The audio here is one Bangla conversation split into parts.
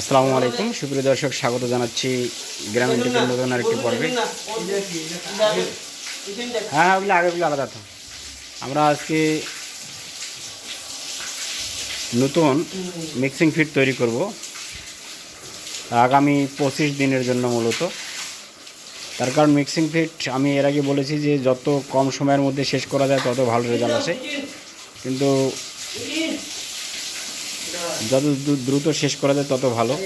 আসসালামু আলাইকুম। সুপ্রিয় দর্শক, স্বাগত জানাচ্ছি গ্রামীণ টিভির নতুন আরেকটি পর্বে। হ্যাঁ হ্যাঁ ওগুলো আগেগুলো আলাদা তো। আমরা আজকে নতুন মিক্সিং ফিট তৈরি করব। আগামী পঁচিশ দিনের জন্য মূলত। তার কারণ মিক্সিং ফিট আমি এর আগে বলেছি যে যত কম সময়ের মধ্যে শেষ করা যায়, তত ভালো রেজাল্ট আসে। কিন্তু যত দ্রু- দ্রুত শেষ করা যায় তত ভালো।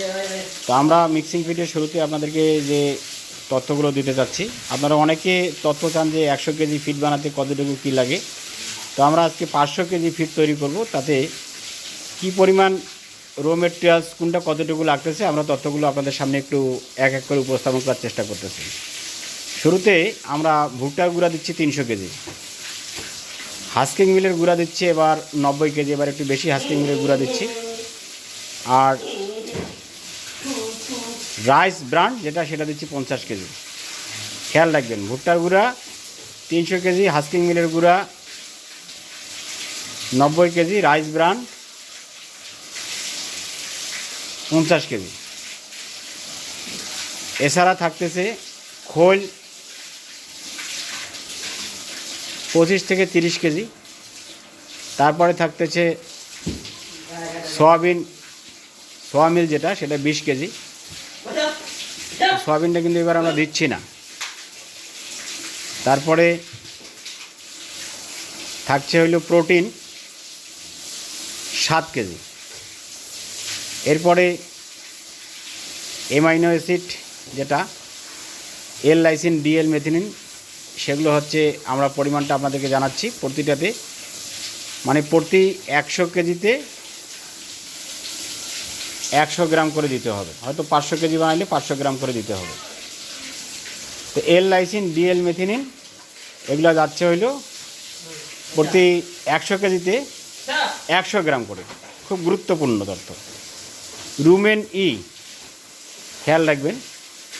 তো আমরা মিক্সিং ফিটের শুরুতে আপনাদেরকে যে তথ্যগুলো দিতে চাচ্ছি, আপনারা অনেকে তথ্য চান যে একশো কেজি ফিট বানাতে কতটুকু কী লাগে। তো আমরা আজকে পাঁচশো কেজি ফিট তৈরি করব, তাতে কি পরিমাণ রো মেটেরিয়ালস কোনটা কতটুকু লাগতেছে, আমরা তথ্যগুলো আপনাদের সামনে একটু এক এক করে উপস্থাপন করার চেষ্টা করতেছি। শুরুতে আমরা ভুট্টার গুঁড়া দিচ্ছি তিনশো কেজি। হাস্কিং মিলের গুঁড়া দিচ্ছি এবার নব্বই কেজি, এবার একটু বেশি হাস্কিং মিলের গুঁড়া দিচ্ছি। আর রাইস ব্রান্ড যেটা সেটা দিচ্ছি পঞ্চাশ কেজি। খেয়াল রাখবেন, ভুট্টার গুঁড়া তিনশো কেজি, হাস্কিং মিলের গুঁড়া নব্বই কেজি, রাইস ব্রান্ড পঞ্চাশ কেজি। এছাড়া থাকতেছে খোল পঁচিশ থেকে তিরিশ কেজি। তারপরে থাকতেছে সয়াবিন সোয়ামিল যেটা, সেটা বিশ কেজি। সয়াবিনটা কিন্তু এবার আমরা দিচ্ছি না। তারপরে থাকছে হইল প্রোটিন সাত কেজি। এরপরে এমাইনো অ্যাসিড যেটা, এল লাইসিন ডিএল মেথিনিন, সেগুলো হচ্ছে আমরা পরিমাণটা আপনাদেরকে জানাচ্ছি প্রতিটাতে। মানে প্রতি একশো কেজিতে একশো গ্রাম করে দিতে হবে। হয়তো পাঁচশো কেজি বানাইলে পাঁচশো গ্রাম করে দিতে হবে। তো এল লাইসিন ডিএল মেথিনিন, এগুলো যাচ্ছে হইল প্রতি একশো কেজিতে একশো গ্রাম করে। খুব গুরুত্বপূর্ণ তথ্য রুমেন ই, খেয়াল রাখবেন,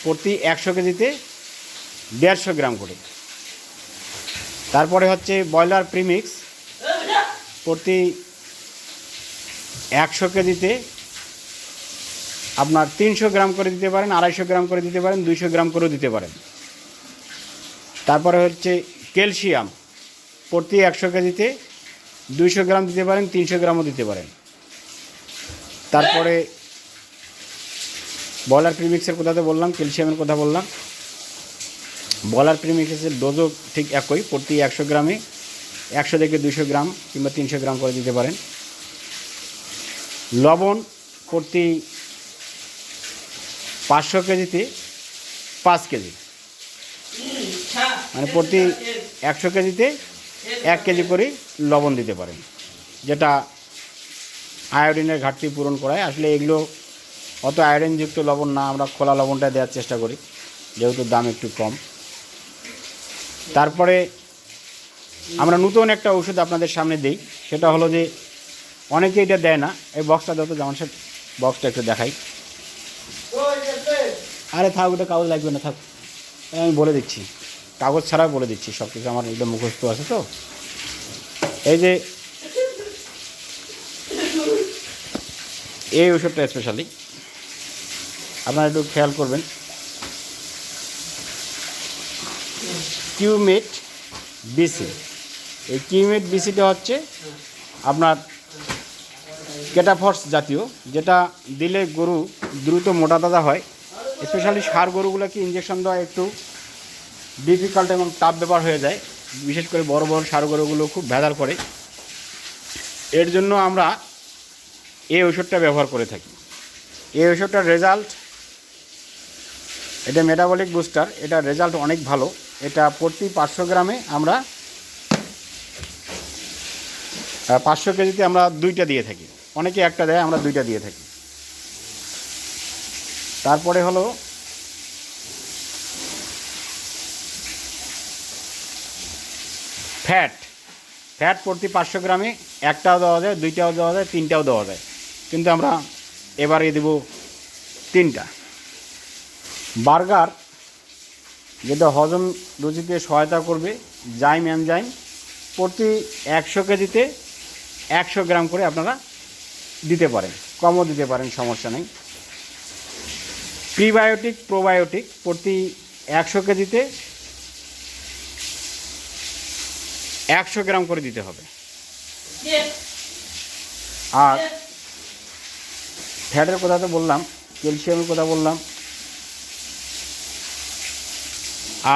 প্রতি একশো কেজিতে দেড়শো গ্রাম করে। তারপরে হচ্ছে ব্রয়লার প্রিমিক্স, প্রতি একশো কেজিতে আপনার তিনশো গ্রাম করে দিতে পারেন, আড়াইশো গ্রাম করে দিতে পারেন, দুইশো গ্রাম করেও দিতে পারেন। তারপরে হচ্ছে ক্যালসিয়াম, প্রতি একশো কেজিতে দুইশো গ্রাম দিতে পারেন, তিনশো গ্রামও দিতে পারেন। তারপরে বলার প্রিমিক্সের কথা তো বললাম, ক্যালসিয়ামের কথা বললাম। বলার প্রিমিক্সের ডোজও ঠিক একই, প্রতি একশো গ্রামে একশো থেকে দুশো গ্রাম কিংবা তিনশো গ্রাম করে দিতে পারেন। লবণ প্রতি পাঁচশো কেজিতে পাঁচ কেজি। মানে প্রতি একশো কেজিতে এক কেজি করে লবণ দিতে পারেন, যেটা আয়োডিনের ঘাটতি পূরণ করায়। আসলে এগুলো অত আয়োডিনযুক্ত লবণ না, আমরা খোলা লবণটা দেওয়ার চেষ্টা করি, যেহেতু দাম একটু কম। তারপরে আমরা নতুন একটা ওষুধ আপনাদের সামনে দিই, সেটা হলো যে অনেকে এটা দেয় না। এই বক্সটা যত যেমন সে বক্সটা একটু দেখাই। আরে থাক, ওটা কাগজ লাগবে না, থাক। আমি বলে দিচ্ছি। কাগজ ছাড়াও বলে দিচ্ছি সব কিছু আমার একদম মুখস্থ আছে তো। এই যে, এই ওষুধটা স্পেশালি আপনারা একটু খেয়াল করবেন। কিউমেট বিসি। এই কিউমেট বিসিটা হচ্ছে আপনার কেটাফর্স জাতীয়, যেটা দিলে গরু দ্রুত মোটা তাজা হয়। স্পেশালি সার গরুগুলোকে ইঞ্জেকশন দেওয়া একটু ডিফিকাল্ট এবং টাফ ব্যাপার হয়ে যায়। বিশেষ করে বড় বড় সার গরুগুলো খুব ভেদার করে। এর জন্য আমরা এই ওষুধটা ব্যবহার করে থাকি। এই ওষুধটার রেজাল্ট এটা মেটাবলিক বুস্টার এটা রেজাল্ট অনেক ভালো। এটা প্রতি পাঁচশো গ্রামে আমরা পাঁচশো কেজিতে আমরা দুইটা দিয়ে থাকি, অনেকে একটা দেয়, আমরা দুইটা দিয়ে থাকি। তারপরে হলো ফ্যাট। ফ্যাট প্রতি পাঁচশো গ্রামে একটাও দেওয়া যায়, দুইটাও দেওয়া যায়, তিনটাও দেওয়া যায়। কিন্তু আমরা এবারে দেব তিনটা। বার্গার যেটা হজম রুচিতে সহায়তা করবে, জাইম এনজাইম, প্রতি একশো কেজিতে একশো গ্রাম করে আপনারা দিতে পারেন। কমও দিতে পারেন, সমস্যা নেই। প্রিবায়োটিক, প্রোবায়োটিক প্রতি একশো কেজিতে একশো গ্রাম করে দিতে হবে। আর ফ্যাটের কথা তো বললাম, ক্যালসিয়ামের কথা বললাম।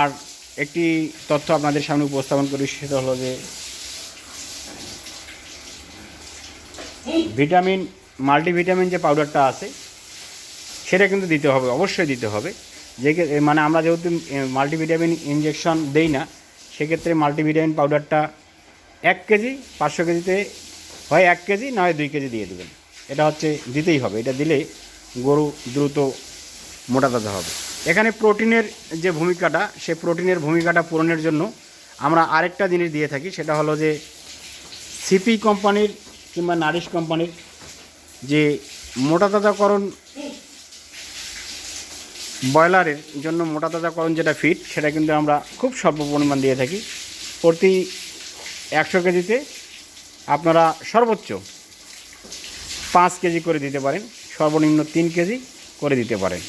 আর একটি তথ্য আপনাদের সামনে উপস্থাপন করি, সেটা হলো যে ভিটামিন, মাল্টিভিটামিন যে পাউডারটা আছে সেটা কিন্তু দিতে হবে, অবশ্যই দিতে হবে। যে মানে আমরা যেহেতু মাল্টিভিটামিন ইনজেকশন দেই না, সেক্ষেত্রে মাল্টিভিটামিন পাউডারটা এক কেজি, পাঁচশো কেজিতে হয় এক কেজি, না হয় দুই কেজি দিয়ে দেবেন। এটা হচ্ছে দিতেই হবে, এটা দিলে গরু দ্রুত মোটা তাজা হবে। এখানে প্রোটিনের যে ভূমিকাটা, সে প্রোটিনের ভূমিকাটা পূরণের জন্য আমরা আরেকটা জিনিস দিয়ে থাকি, সেটা হলো যে সিপি কোম্পানির কিংবা নারিশ কোম্পানির যে মোটা তাজাকরণ ব্রয়লারের জন্য মোটা তাজাকরণ যেটা ফিট সেটা কিন্তু আমরা খুব স্বল্প পরিমাণ দিয়ে থাকি। প্রতি একশো কেজিতে আপনারা সর্বোচ্চ পাঁচ কেজি করে দিতে পারেন, সর্বনিম্ন তিন কেজি করে দিতে পারেন।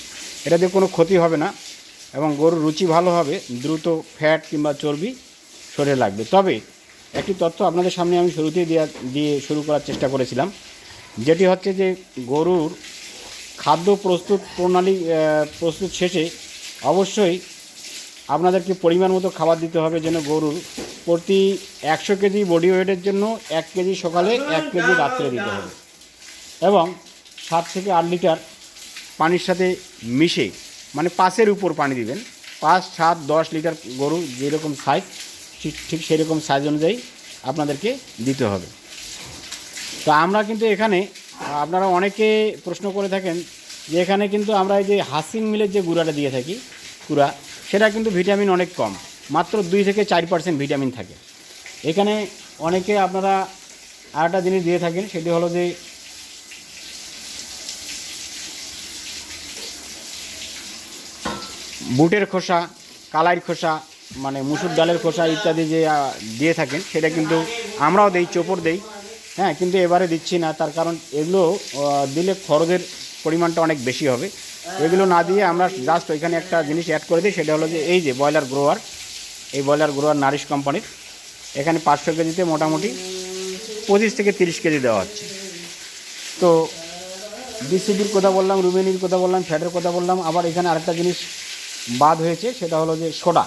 এটাতে কোনো ক্ষতি হবে না এবং গরুর রুচি ভালো হবে, দ্রুত ফ্যাট কিংবা চর্বি শরীরে লাগবে। তবে একটি তথ্য আপনাদের সামনে আমি শুরুতেই দেওয়া দিয়ে শুরু করার চেষ্টা করেছিলাম, যেটি হচ্ছে যে গরুর খাদ্য প্রস্তুত প্রণালী প্রস্তুত শেষে অবশ্যই আপনাদেরকে পরিমাণ মতো খাবার দিতে হবে যেন গরুর। প্রতি একশো কেজি বডি ওয়েটের জন্য এক কেজি সকালে এক কেজি রাত্রে দিতে হবে। এবং সাত থেকে আট লিটার পানির সাথে মিশে মানে পাঁচের উপর পানি দিবেন। পাঁচ, সাত, দশ লিটার গরু যেরকম সাইজ ঠিক ঠিক সেরকম সাইজ অনুযায়ী আপনাদেরকে দিতে হবে। তো আমরা কিন্তু এখানে আপনারা অনেকে প্রশ্ন করে থাকেন যে এখানে কিন্তু আমরা এই যে হাসিং মিলের যে গুঁড়াটা দিয়ে থাকি, গুঁড়া, সেটা কিন্তু ভিটামিন অনেক কম, মাত্র দুই থেকে চার পার্সেন্ট ভিটামিন থাকে। এখানে অনেকে আপনারা আর একটা জিনিস দিয়ে থাকেন, সেটি হলো যে বুটের খোসা, কালাইয়ের খোসা মানে মুসুর ডালের খোসা ইত্যাদি যে দিয়ে থাকেন, সেটা কিন্তু আমরাও দেই, চোপড় দেই। হ্যাঁ কিন্তু এবারে দিচ্ছি না। তার কারণ এগুলো দিলে খরচের পরিমাণটা অনেক বেশি হবে। এগুলো না দিয়ে আমরা জাস্ট ওইখানে একটা জিনিস অ্যাড করে দিই, সেটা হলো যে এই যে ব্রয়লার গ্রোয়ার এই ব্রয়লার গ্রোয়ার নারিশ কোম্পানির এখানে পাঁচশো কেজিতে মোটামুটি পঁচিশ থেকে তিরিশ কেজি দেওয়া হচ্ছে। তো বিসিবির কথা বললাম, রুবেনির কথা বললাম, ফ্যাটের কথা বললাম, আবার এখানে আরেকটা জিনিস বাদ হয়েছে, সেটা হলো যে সোডা।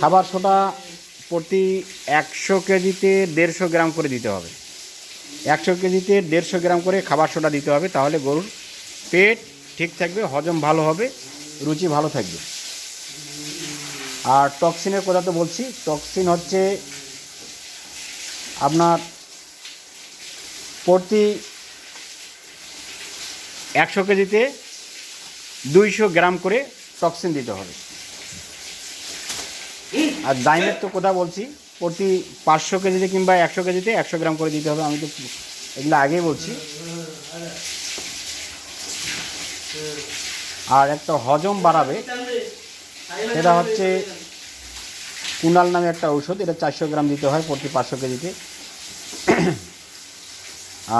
খাবার সোডা প্রতি একশো কেজিতে দেড়শো গ্রাম করে দিতে হবে। একশো কেজিতে দেড়শো গ্রাম করে খাবার সোডা দিতে হবে, তাহলে গরুর পেট ঠিক থাকবে, হজম ভালো হবে, রুচি ভালো থাকবে। আর টক্সিনের কথা তো বলছি, টক্সিন হচ্ছে আপনার প্রতি একশো কেজিতে দুইশো গ্রাম করে টক্সিন দিতে হবে। আর ডাইমের তো কথা বলছি প্রতি পাঁচশো কেজিতে কিংবা একশো কেজিতে একশো গ্রাম করে দিতে হবে, আমি তো এগুলো আগেই বলছি। আর একটা হজম বাড়াবে, সেটা হচ্ছে কুনাল নামে একটা ঔষধ, এটা চারশো গ্রাম দিতে হয় প্রতি পাঁচশো কেজিতে।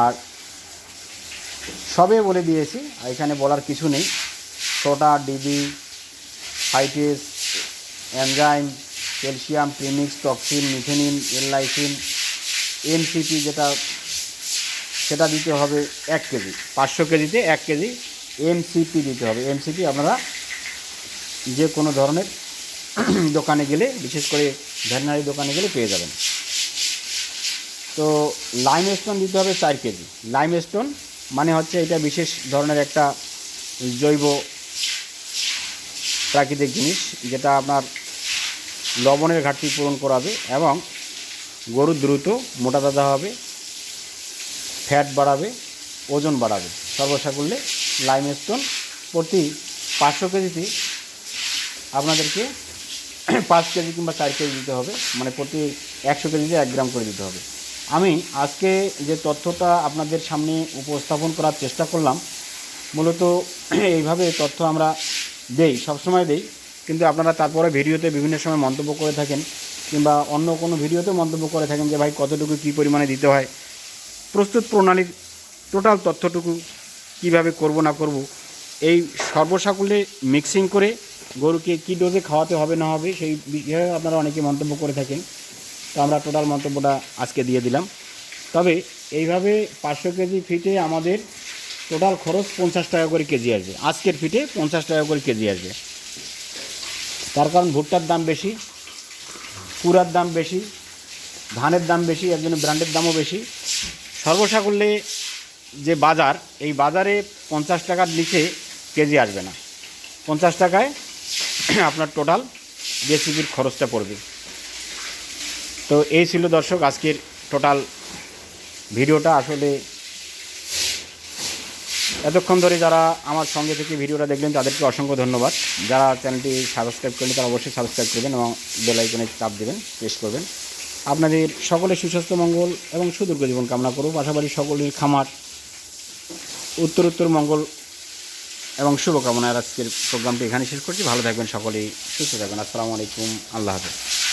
আর সবে বলে দিয়েছি, আর এখানে বলার কিছু নেই। সোটা ডিবি, ফাইটিস, enzyme calcium, premix, toxin, methionine এনলাইসিন এনসিপি যেটা, সেটা দিতে হবে এক কেজি। পাঁচশো কেজিতে এক কেজি এমসিপি দিতে হবে। এমসিপি আপনারা যে কোনো ধরনের দোকানে গেলে, বিশেষ করে ভেটেনারি দোকানে গেলে পেয়ে যাবেন। তো লাইম স্টোন দিতে হবে চার কেজি। লাইম স্টোন মানে হচ্ছে এটা বিশেষ ধরনের একটা জৈব প্রাকৃতিক জিনিস, যেটা আপনার লবণের ঘাটতি পূরণ করাবে এবং গরু দ্রুত মোটা তাজা হবে ফ্যাট বাড়াবে, ওজন বাড়াবে। সর্বসাকুল্যে লাইম স্টোন প্রতি পাঁচশো কেজিতে আপনাদেরকে পাঁচ কেজি কিংবা চার কেজি দিতে হবে মানে প্রতি একশো কেজিতে এক গ্রাম করে দিতে হবে। আমি আজকে যে তথ্যটা আপনাদের সামনে উপস্থাপন করার চেষ্টা করলাম, মূলত এইভাবে তথ্য আমরা দেই, সবসময় দেই। কিন্তু আপনারা তারপরে ভিডিওতে বিভিন্ন সময় মন্তব্য করে থাকেন কিংবা অন্য কোনো ভিডিওতে মন্তব্য করে থাকেন যে, ভাই, কতটুকু কী পরিমাণে দিতে হয়? প্রস্তুত প্রণালীর টোটাল তথ্যটুকু কীভাবে করব, না করব, এই সর্বসাকুল্যে মিক্সিং করে গরুকে কী ডোজে খাওয়াতে হবে, না হবে, সেই বিষয়ে আপনারা অনেকে মন্তব্য করে থাকেন। তো আমরা টোটাল মন্তব্যটা আজকে দিয়ে দিলাম। তবে এইভাবে পাঁচশো কেজি ফিটে আমাদের টোটাল খরচ পঞ্চাশ টাকা করে কেজি আসবে। আজকের ফিটে পঞ্চাশ টাকা করে কেজি আসবে। তার কারণ ভুট্টার দাম বেশি, কুড়ার দাম বেশি, ধানের দাম বেশি, এর জন্য ব্র্যান্ডের দামও বেশি। সর্বসাকুল্যে যে বাজার, এই বাজারে পঞ্চাশ টাকার নিচে কেজি আসবে না। পঞ্চাশ টাকায় আপনার টোটাল জেসিবির খরচটা পড়বে। তো এই ছিল দর্শক আজকের টোটাল ভিডিওটা। আসলে এতক্ষণ ধরে যারা আমার সঙ্গে থেকে ভিডিওটা দেখলেন, তাদেরকে অসংখ্য ধন্যবাদ। যারা চ্যানেলটি সাবস্ক্রাইব করলেন তারা অবশ্যই সাবস্ক্রাইব করবেন এবং বেল আইকনে চাপ দেবেন প্রেস করবেন। আপনাদের সকলের সুস্বাস্থ্য, মঙ্গল এবং সুদীর্ঘ জীবন কামনা করব। পাশাপাশি সকলের খামার, উত্তর উত্তর মঙ্গল এবং শুভকামনায় আজকের প্রোগ্রামটি এখানে শেষ করছি। ভালো থাকবেন সকলেই, সুস্থ থাকবেন। আসসালামু আলাইকুম, আল্লাহ হাফেজ।